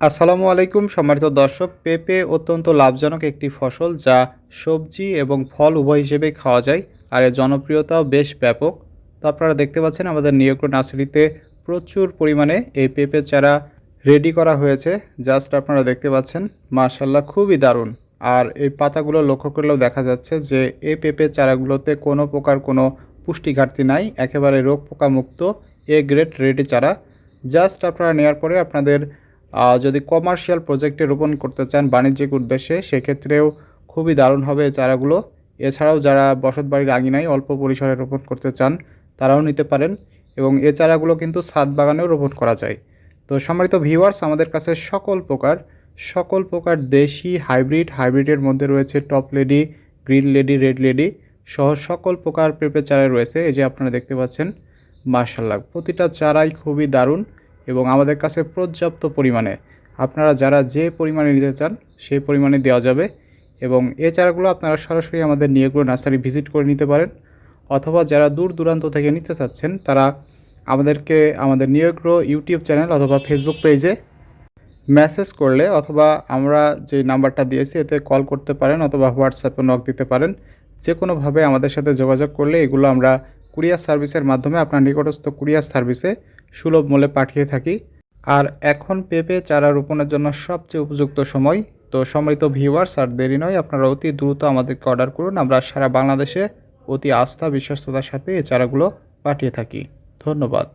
আসসালামু আলাইকুম, সম্মানিত দর্শক, পেঁপে অত্যন্ত লাভজনক একটি ফসল যা সবজি এবং ফল উভয় হিসেবেই খাওয়া যায় আর এর জনপ্রিয়তাও বেশ ব্যাপক। তো আপনারা দেখতে পাচ্ছেন আমাদের নিয়োগ্র নার্সারিতে প্রচুর পরিমাণে এই পেঁপে চারা রেডি করা হয়েছে। জাস্ট আপনারা দেখতে পাচ্ছেন মাশাল্লাহ খুবই দারুণ। আর এই পাতাগুলো লক্ষ্য করলেও দেখা যাচ্ছে যে এই পেঁপে চারাগুলোতে কোনো প্রকার কোনো পুষ্টি ঘাটতি নাই, একেবারে রোগ পোকামুক্ত এ গ্রেড রেডি চারা। জাস্ট আপনারা নেওয়ার পরে আপনাদের যদি কমার্শিয়াল প্রজেক্টে রোপণ করতে চান বাণিজ্যিক উদ্দেশ্যে, সেক্ষেত্রেও খুবই দারুণ হবে চারাগুলো। এছাড়াও যারা বসত বাড়ির আঙিনায় অল্প পরিসরে রোপণ করতে চান, তারাও নিতে পারেন এবং এ চারাগুলো কিন্তু ছাদ বাগানেও রোপণ করা যায়। তো সম্মানিত ভিউয়ার্স আমাদের কাছে সকল প্রকার সকল প্রকার দেশি হাইব্রিড হাইব্রিডের মধ্যে রয়েছে top lady green lady red lady সহ সকল প্রকার পেঁপে চারা রয়েছে। এই যে আপনারা দেখতে পাচ্ছেন মার্শাল্লাহ প্রতিটা চারাই খুবই দারুণ। এবং আমাদের কাছে পর্যাপ্ত পরিমাণে। আপনারা যারা যে পরিমাণে নিতে চান, সেই পরিমাণে দেওয়া যাবে এবং এই চারাগুলো আপনারা সরাসরি আমাদের নিয়োগগুলো নার্সারি ভিজিট করে নিতে পারেন অথবা যারা দূর দূরান্ত থেকে নিতে চাচ্ছেন, তারা আমাদেরকে, আমাদের নিয়োগ্র ইউটিউব চ্যানেল অথবা ফেসবুক পেজে মেসেজ করলে অথবা আমরা যে নাম্বারটা দিয়েছি, এতে কল করতে পারেন অথবা হোয়াটসঅ্যাপে নক দিতে পারেন। যে কোনোভাবে আমাদের সাথে যোগাযোগ করলে এগুলো আমরা কুরিয়ার সার্ভিসের মাধ্যমে আপনার নিকটস্থ কুরিয়ার সার্ভিসে সুলভ মূল্যে পাঠিয়ে থাকি। আর এখন পেঁপে চারা রোপণের জন্য সবচেয়ে উপযুক্ত সময়। তো সম্মিলিত ভিউয়ার্স আর দেরি নয়, আপনারা অতি দ্রুত আমাদেরকে অর্ডার করুন। আমরা সারা বাংলাদেশে অতি আস্থা, বিশ্বস্ততার সাথে এই চারাগুলো পাঠিয়ে থাকি। ধন্যবাদ।